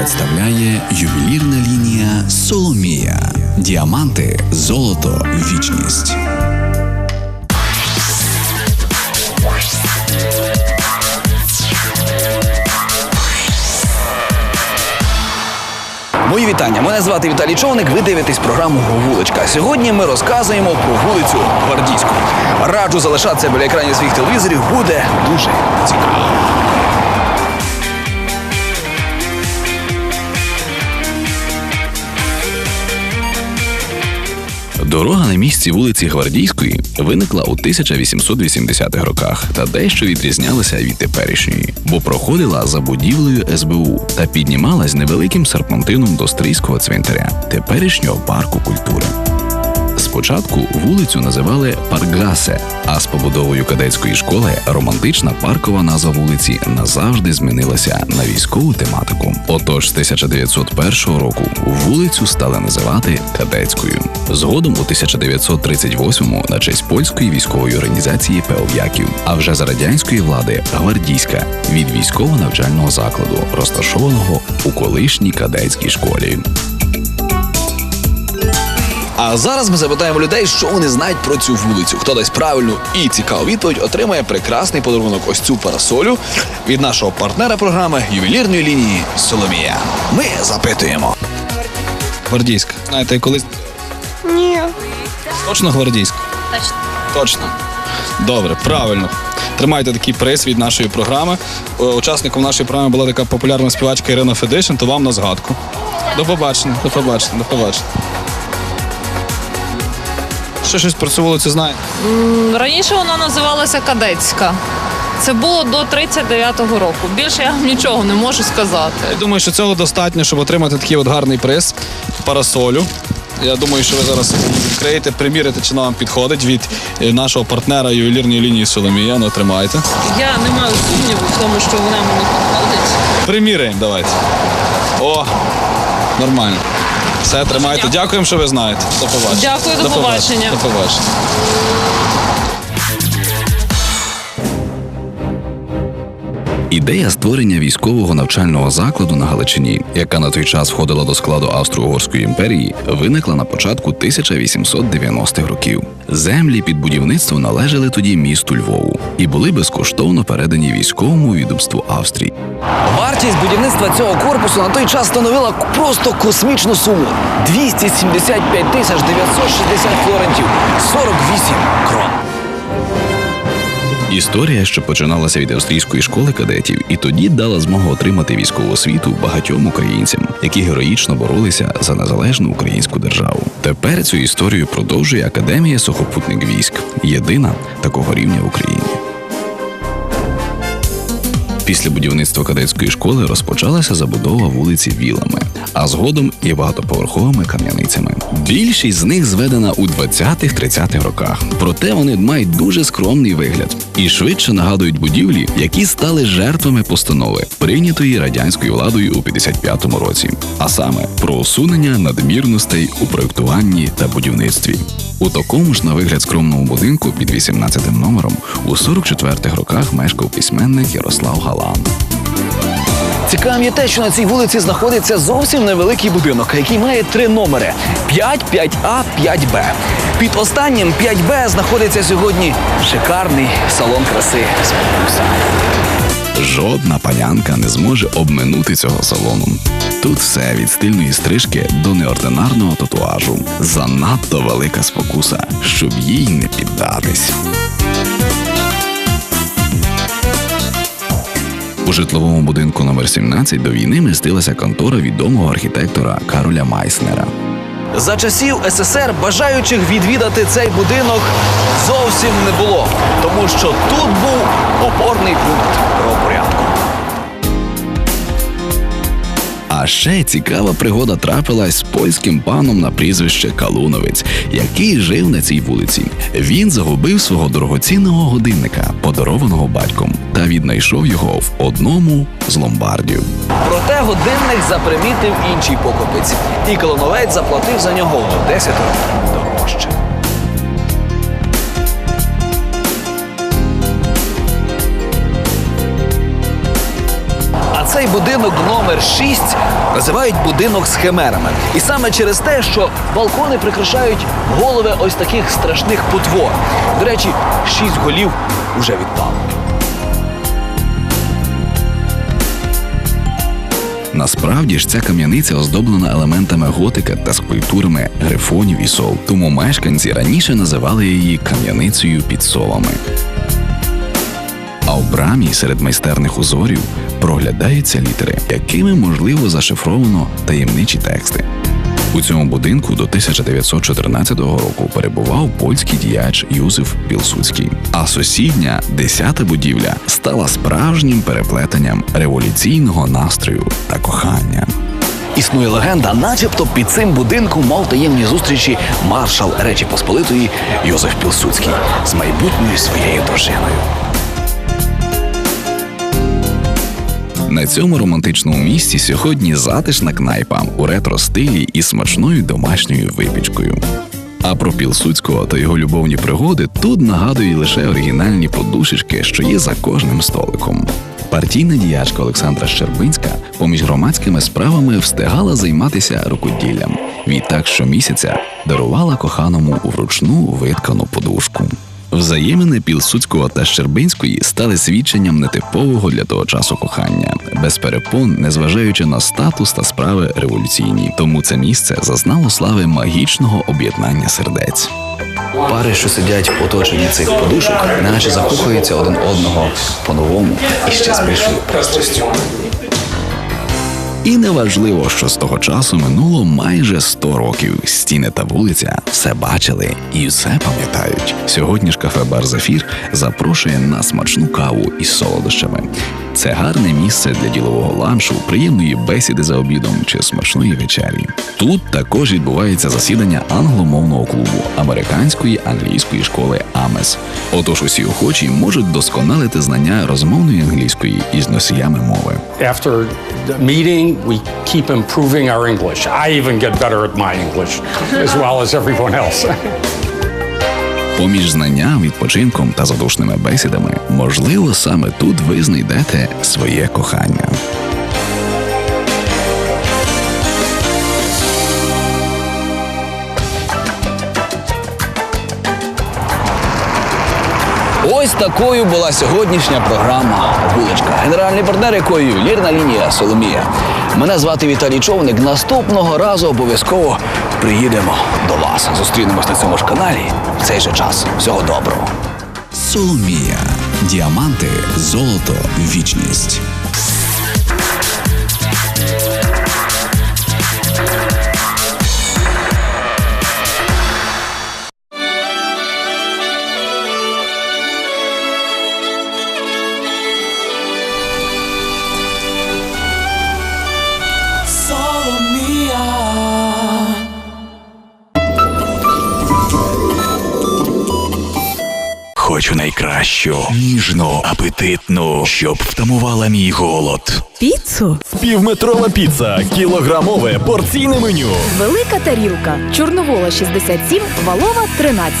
представляє ювелірна лінія Соломія. Діаманти, золото, вічність. Мої вітання. Мене звати Віталій Човник. Ви дивитесь програму Вуличка. Сьогодні ми розказуємо про вулицю Гвардійську. Раджу залишатися біля екранів своїх телевізорів. Буде дуже цікаво. Дорога на місці вулиці Гвардійської виникла у 1880-х роках та дещо відрізнялася від теперішньої, бо проходила за будівлею СБУ та піднімалась невеликим серпантином до стрийського цвинтаря, теперішнього парку культури. Спочатку вулицю називали Паргасе, а з побудовою кадетської школи романтична паркова назва вулиці назавжди змінилася на військову тематику. Отож, з 1901 року вулицю стали називати кадетською. Згодом у 1938-му на честь польської військової організації Пеов'яків, а вже за радянської влади гвардійська від військово-навчального закладу, розташованого у колишній кадетській школі. А зараз ми запитаємо людей, що вони знають про цю вулицю. Хто дасть правильну і цікаву відповідь, отримає прекрасний подарунок ось цю парасолю від нашого партнера програми ювелірної лінії Соломія. Ми запитуємо. Гвардійська. Знаєте, колись Ні. точно гвардійська? Точно. Точно. Добре, правильно. Тримайте такий приз від нашої програми. Е, Учасником нашої програми була така популярна співачка Ірина Федишин, то вам на згадку. До побачення, до побачення, до побачення. Ще щось про цю вулицю знає? Раніше вона називалася Кадетська. Це було до 39-го року. Більше я вам нічого не можу сказати. Я думаю, що цього достатньо, щоб отримати такий от гарний приз парасолю. Я думаю, що ви зараз відкриєте, примірите, чи вона вам підходить від е, нашого партнера ювелірної лінії Соломія. Ну, тримайте. Я не маю сумніву в тому, що вона мені підходить. Приміряємо, давайте. О, нормально. Все, тримайте. Дякуємо, що ви знаєте. До побачення. Дякую, до побачення. До побачення. Ідея створення військового навчального закладу на Галичині, яка на той час входила до складу Австро-Угорської імперії, виникла на початку 1890-х років. Землі під будівництво належали тоді місту Львову і були безкоштовно передані військовому відомству Австрії. Вартість будівництва цього корпусу на той час становила просто космічну суму 275 тисяч 960 флорентів, 48 крон. Історія, що починалася від австрійської школи кадетів, і тоді дала змогу отримати військову освіту багатьом українцям, які героїчно боролися за незалежну українську державу. Тепер цю історію продовжує Академія сухопутних військ, єдина такого рівня в Україні. Після будівництва кадетської школи розпочалася забудова вулиці вілами, а згодом і багатоповерховими кам'яницями. Більшість з них зведена у 20-30-х роках, проте вони мають дуже скромний вигляд і швидше нагадують будівлі, які стали жертвами постанови, прийнятої радянською владою у 55-му році, а саме про усунення надмірностей у проєктуванні та будівництві. У такому ж на вигляд скромному будинку під 18 номером у 44-х роках мешкав письменник Ярослав Галан. Цікавим є те, що на цій вулиці знаходиться зовсім невеликий будинок, який має три номери: 5, 5А, 5Б. Під останнім 5Б знаходиться сьогодні шикарний салон краси «Спокуса». Жодна панянка не зможе обминути цього салону. Тут все від стильної стрижки до неординарного татуажу. Занадто велика спокуса, щоб їй не піддатись. У житловому будинку номер 17 до війни містилася контора відомого архітектора Кароля Майснера. За часів СССР бажаючих відвідати цей будинок зовсім не було, тому що тут був опорний пункт А ще цікава пригода трапилась з польським паном на прізвище Калуновець, який жив на цій вулиці. Він загубив свого дорогоцінного годинника, подарованого батьком, та віднайшов його в одному з ломбардів. Проте годинник запримітив інший покупець, і колоновець заплатив за нього в 10 дорожче. Цей будинок номер 6 називають будинок з химерами. І саме через те, що балкони прикрашають голови ось таких страшних потвор. До речі, шість голів уже відпало. Насправді ж ця кам'яниця оздоблена елементами готика та скульптурами грифонів і сол. Тому мешканці раніше називали її кам'яницею під солами. В брамі серед майстерних узорів проглядаються літери, якими можливо зашифровано таємничі тексти. У цьому будинку до 1914 року перебував польський діяч Юзеф Пілсудський. А сусідня десята будівля стала справжнім переплетенням революційного настрою та кохання. Існує легенда, начебто під цим будинком мав таємні зустрічі маршал Речі Посполитої Йозеф Пілсудський з майбутньою своєю дружиною. На цьому романтичному місці сьогодні затишна кнайпа у ретро-стилі із смачною домашньою випічкою. А про Пілсудського та його любовні пригоди тут нагадують лише оригінальні подушечки, що є за кожним столиком. Партійна діячка Олександра Щербинська поміж громадськими справами встигала займатися рукоділлям. Відтак щомісяця дарувала коханому вручну виткану подушку. Взаємини Пілсудського та Щербинської стали свідченням нетипового для того часу кохання, без перепон, незважаючи на статус та справи революційні. Тому це місце зазнало слави магічного об'єднання сердець. Пари, що сидять оточенні цих подушок, наче закохуються один одного по-новому і ще з більшою пристрастю. І неважливо, що з того часу минуло майже 100 років. Стіни та вулиця все бачили і все пам'ятають. Сьогодні ж кафе Бар Зафір запрошує на смачну каву із солодощами. Це гарне місце для ділового ланшу, приємної бесіди за обідом чи смачної вечері. Тут також відбувається засідання англомовного клубу американської англійської школи АМЕС. Отож, усі охочі можуть досконалити знання розмовної англійської із носіями мови. After the meeting, we keep improving our English. I even get better at my English, as well as everyone else. Поміж знанням, відпочинком та задушними бесідами, можливо, саме тут ви знайдете своє кохання. Ось такою була сьогоднішня програма Вуличка. Генеральний партнер якої ювелірна лінія Соломія. Мене звати Віталій Човник. Наступного разу обов'язково приїдемо до вас. Зустрінемось на цьому ж каналі в цей же час. Всього доброго. Соломія. Діаманти, золото, вічність. Хочу найкращу, ніжну, апетитну, щоб втамувала мій голод. Піцу? Півметрова піца, кілограмове порційне меню. Велика тарілка. Чорновола 67, валова 13.